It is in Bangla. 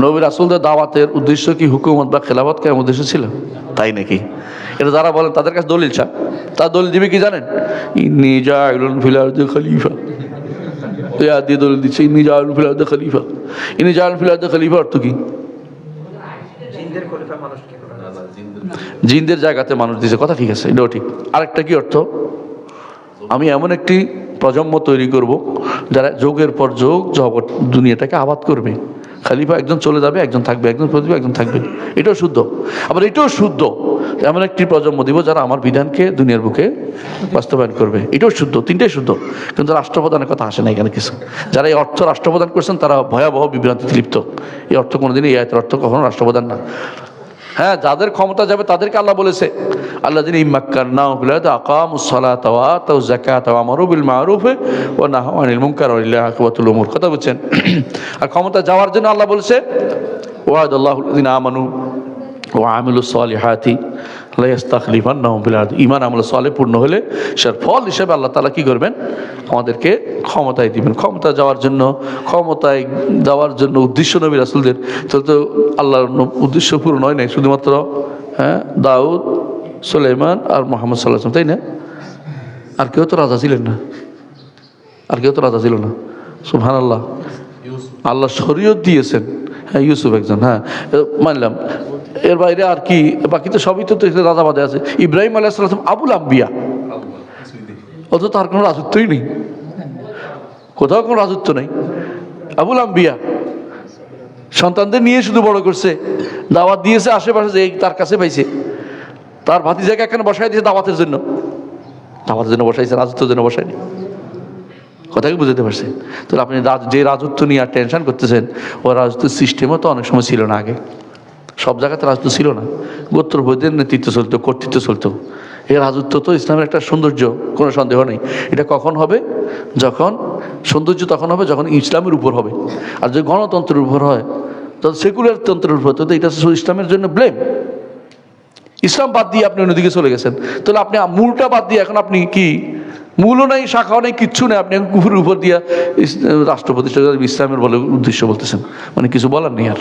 নবী রাসুলদের দাওয়াতের উদ্দেশ্য কি হুকুমত বা খেলাফত কেমন উদ্দেশ্য ছিল? তাই নাকি? এটা যারা বলেন তাদের কাছে দলিল চা তার দলিল দিবে কি জানেন? ইন্নি জাইলুন ফিল আরদি খলিফা। ইয়া দিয়ে দলিল দিচ্ছে ইন্নি জাইলুন ফিল আরদি খলিফা। ইন্নি জাইলুন ফিল আরদি খলিফা অর্থ কি? জিনদের খলিফা মানুষ জিনদের জায়গাতে মানুষ দিছে কথা ঠিক আছে এটাও ঠিক। আরেকটা কি অর্থ? আমি এমন একটি প্রজন্ম তৈরি করব যারা যোগের পর যোগ জগৎ দুনিয়াটাকে আবাদ করবে। খালিফা একজন চলে যাবে, একজন থাকবে, একজন প্রতিবে একজন থাকবে। এটাও শুদ্ধ। আবার এটাও শুদ্ধ। এমন একটি প্রজন্ম দিব যারা আমার বিধানকে দুনিয়ার বুকে বাস্তবায়ন করবে। এটাও শুদ্ধ, তিনটাই শুদ্ধ। কিন্তু রাষ্ট্রপ্রধানের কথা আসে না এখানে কিছু। যারা এই অর্থ রাষ্ট্রপ্রধান করছেন, তারা ভয়াবহ বিভ্রান্তি লিপ্ত। এই অর্থ কোনোদিনই এই আয়তের অর্থ কখনো রাষ্ট্রপ্রধান না। হ্যাঁ যাদের ক্ষমতা যাবে তাদেরকে আল্লাহ বলেছে। আল্লাহ দিন ইমাক্কার না বিলাদ আকাম সালা তাওয়া তাও জাকাত আমারও বিল মারুফে ও না আনিল মুঙ্কার ওয়া আকিবাতুল উমুর। কথা বলছেন। আর ক্ষমতা যাওয়ার জন্য আল্লাহ বলেছে ওয়াদাল্লাহু দিন আমানু ওয়া আমিলুস সালিহাতি লা ইস্তাখলিফান্নাহুম ফিল আরদ। ঈমান আমল সালেহ পূর্ণ হলে সের ফল হিসেবে আল্লাহ তাআলা কি করবেন? আমাদেরকে ক্ষমতায় দিবেন। ক্ষমতা যাওয়ার জন্য ক্ষমতায় যাওয়ার জন্য উদ্দেশ্য নবী রাসূলদের তো তো আল্লাহর উদ্দেশ্য পূরণ হয় নাই শুধুমাত্র হ্যাঁ দাউদ সুলাইমান আর মোহাম্মদ সাল্লাহ তাই না? আর কেউ তো রাজা ছিলেন না। আর কেউ তো রাজা ছিল না। সুবহান আল্লাহ আল্লাহ শরীয়ত দিয়েছেন। হ্যাঁ ইউসুফ একজন হ্যাঁ মানলাম। এর বাইরে আর কি, বাকি তো সবই তো রাজাবাদে আছে। ইব্রাহিম আলাহ সাল্লাম আবুল আম্বিয়া। অত তার কোনো রাজত্বই নেই। কোথাও কোনো রাজত্ব নেই। আবুল আম্বিয়া। সন্তানদের নিয়ে শুধু বড় করছে। দাওয়াত দিয়েছে আশেপাশে যে তার কাছে পাইছে। তার ভাতিজাকে এখানে বসাই দিয়েছে দাওয়াতের জন্য। দাওয়াতের জন্য বসাইছে, রাজত্বের জন্য বসায়নি। কথা কি বুঝতে পারছেন? তাহলে আপনি যে রাজত্ব নিয়ে আর টেনশন করতেছেন, ও রাজত্বের সিস্টেমও তো অনেক সময় ছিল না আগে। সব জায়গাতে রাজত্ব ছিল না। গোত্র বৈদের নেতৃত্ব চলতো, কর্তৃত্ব চলতো। এই রাজত্ব তো ইসলামের একটা সৌন্দর্য, কোনো সন্দেহ নেই। এটা কখন হবে? যখন সৌন্দর্য তখন হবে, যখন ইসলামের উপর হবে। আর যদি গণতন্ত্রের উপর হয় তখন সেকুলার তন্ত্রের উপর তো এটা ইসলামের জন্য ব্লেম ইসলাম বাদ দিয়ে আপনি অন্যদিকে চলে গেছেন। তাহলে আপনি মূলটা বাদ দিয়ে এখন আপনি কি মূলও নাই, শাখাও নেই, কিচ্ছু নেই। আপনি গুরুর উপর দিয়া রাষ্ট্রপতি বিশ্রামের বলে উদ্দেশ্য বলতেছেন। মানে কিছু বলার নেই আর।